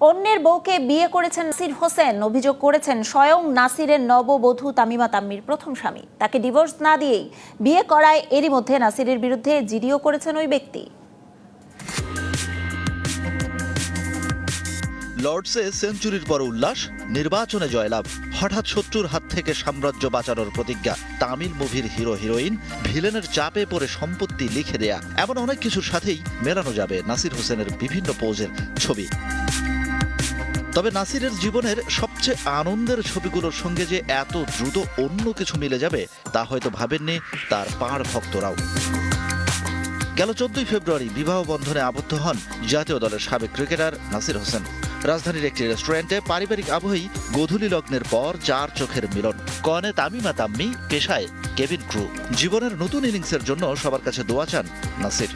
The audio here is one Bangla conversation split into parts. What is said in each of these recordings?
অন্যের বউকে বিয়ে করেছেন নাসির হোসেন, অভিযোগ করেছেন স্বয়ং নাসিরের নববধূ তামিমা তাম্মির, প্রথম স্বামী। তাকে ডিভোর্স না দিয়েই বিয়ে করায় এরই মধ্যে নাসিরের বিরুদ্ধে জিডিও করেছেন ওই ব্যক্তি। লর্ডসে সেঞ্চুরির পর উল্লাস, নির্বাচনে জয়লাভ। হঠাৎ শত্রুর হাত থেকে সাম্রাজ্য বাঁচানোর প্রতিজ্ঞা। তামিল মুভির হিরো, হিরোইন, ভিলেনের চাপে পড়ে সম্পত্তি লিখে দেয়া। এমন অনেক কিছুর সাথেই মেলানো যাবে নাসির হোসেনের বিভিন্ন পোজের ছবি। তবে নাসিরের জীবনের সবচেয়ে আনন্দের ছবিগুলোর সঙ্গে যে এত দ্রুত অন্য কিছু মিলে যাবে, তা হয়তো ভাবেননি তার পাড় ভক্তরাও। গেল চোদ্দই ফেব্রুয়ারি বিবাহ বন্ধনে আবদ্ধ হন জাতীয় দলের সাবেক ক্রিকেটার নাসির হোসেন। রাজধানীর একটি রেস্টুরেন্টে পারিবারিক আবহেই গোধূলি লগ্নের পর চার চোখের মিলন। কনে তামিমা তাম্মি, পেশায় কেভিন ক্রু। জীবনের নতুন ইনিংসের জন্য সবার কাছে দোয়া চান নাসির।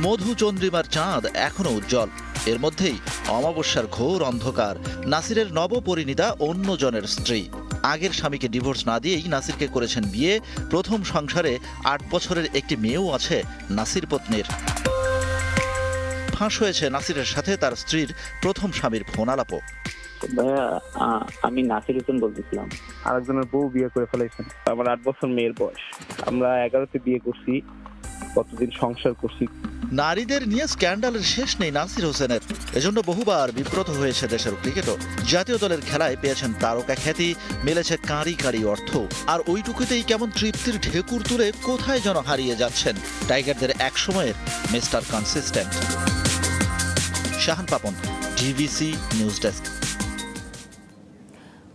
মধু চন্দ্রিমার চাঁদ এখনও উজ্জ্বল। এর মধ্যেই অমাবস্যার ঘোর অন্ধকার নাসিরের নবপরিণীতা অন্যজনের স্ত্রী। আগের স্বামীকে ডিভোর্স না দিয়েই নাসিরকে করেছেন বিয়ে। প্রথম সংসারে আট বছরের একটি মেয়েও আছে নাসির পত্নীর। ফাঁস হয়েছে নাসিরের সাথে তার স্ত্রীর প্রথম স্বামীর ফোন আলাপও আহ, আমি নাসির হোসেন বলতেছিলাম। আরেকজনের বউ বিয়ে করে ফেলাইছেন। আমার আট বছর মেয়ের বয়স। আমরা এগারোতে বিয়ে করছি কতদিন সংসার করছি নারীদের নিয়ে স্ক্যান্ডালের শেষ নেই নাসির হোসেনের। এজন্য বহুবার বিব্রত হয়েছে দেশের ক্রিকেটও। জাতীয় দলের খেলায় পেয়েছেন তারকা খ্যাতি, মিলেছে কাঁড়ি কাঁড়ি অর্থ। আর ওইটুকুতেই কেমন তৃপ্তির ঢেকুর তুলে কোথায় যেন হারিয়ে যাচ্ছেন টাইগারদের এক সময়ের mister consistent. Shahan Papon DBC news desk.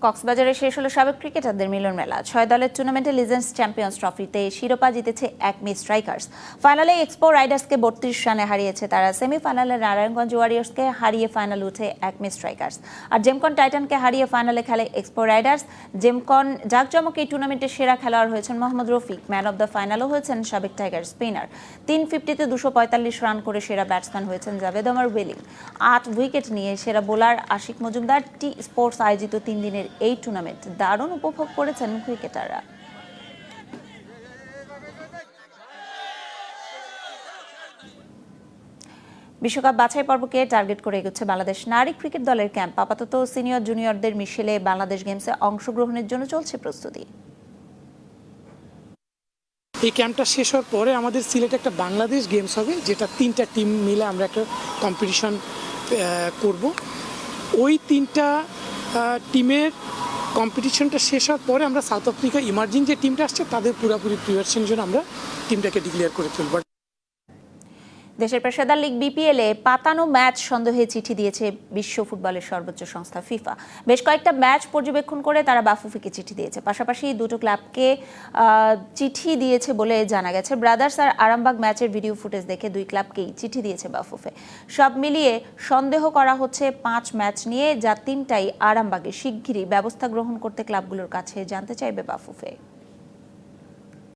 কক্সবাজারে শেষ হলো সাবেক ক্রিকেটারদের মিলন মেলা। ছয় দলের টুর্নামেন্টে লিজেন্স চ্যাম্পিয়ন্স ট্রফিতে শিরোপা জিতেছে এক মি স্ট্রাইকার্স। ফাইনালে এক্সপো রাইডার্সকে বত্রিশ রানে হারিয়েছে তারা। সেমিফাইনালে নারায়ণগঞ্জ ওয়ারিয়ার্সকে হারিয়ে ফাইনাল উঠে এক মি স্ট্রাইকার্স। আর জেমকন টাইটানকে হারিয়ে ফাইনালে খেলে এক্সপো রাইডার্স জেমকন জাকজমক এই টুর্নামেন্টের সেরা খেলোয়াড় হয়েছেন Mohammad Rafiq. Man of the ফাইনালও হয়েছেন সাবেক টাইগার স্পিনার তিন ফিফটিতে দুশো পঁয়তাল্লিশ রান করে সেরা ব্যাটসম্যান হয়েছেন জাভেদ অমর ওয়েলিং আট উইকেট নিয়ে সেরা bowler Ashik Majumder. T sports আয়োজিত তিন দিনের এই টুর্নামেন্ট দারুণ উপভোগ করেছেন ক্রিকেটাররা বিশ্বকাপ বাছাই পর্বকে টার্গেট করে এগোচ্ছে বাংলাদেশ নারী ক্রিকেট দলের ক্যাম্প। আপাতত সিনিয়র জুনিয়রদের মিশেলে বাংলাদেশ গেমসে অংশগ্রহণের জন্য চলছে প্রস্তুতি। এই ক্যাম্পটা শেষ হওয়ার পরে আমাদের সিলেটে একটা বাংলাদেশ গেমস হবে, যেটা তিনটা টিম মিলে আমরা একটা কম্পিটিশন করব। ওই তিনটা টিমের কম্পিটিশনটা শেষ হওয়ার পরে আমরা সাউথ আফ্রিকা ইমার্জিং যে টিমটা আসছে, তাদের পুরোপুরি প্রিপারেশন জন্য আমরা টিমটাকে ডিক্লেয়ার করে তুলব। দেশের পেশাদার লিগ বিপিএল পাতানো ম্যাচ সন্দেহে চিঠি দিয়েছে বিশ্ব ফুটবলের সর্বোচ্চ সংস্থা ফিফা। বেশ কয়েকটা ম্যাচ পর্যবেক্ষণ করে তারা বাফুফিকে চিঠি দিয়েছে। পাশাপাশি দুটো ক্লাবকে চিঠি দিয়েছে বলে জানা গেছে। ব্রাদার্স আর আরামবাগ ম্যাচের ভিডিও ফুটেজ দেখে দুই ক্লাবকেই চিঠি দিয়েছে বাফুফে। সব মিলিয়ে সন্দেহ করা হচ্ছে পাঁচ ম্যাচ নিয়ে, যা তিনটাই আরামবাগে শিগগিরই ব্যবস্থা গ্রহণ করতে ক্লাবগুলোর কাছে জানতে চাইবে বাফুফে।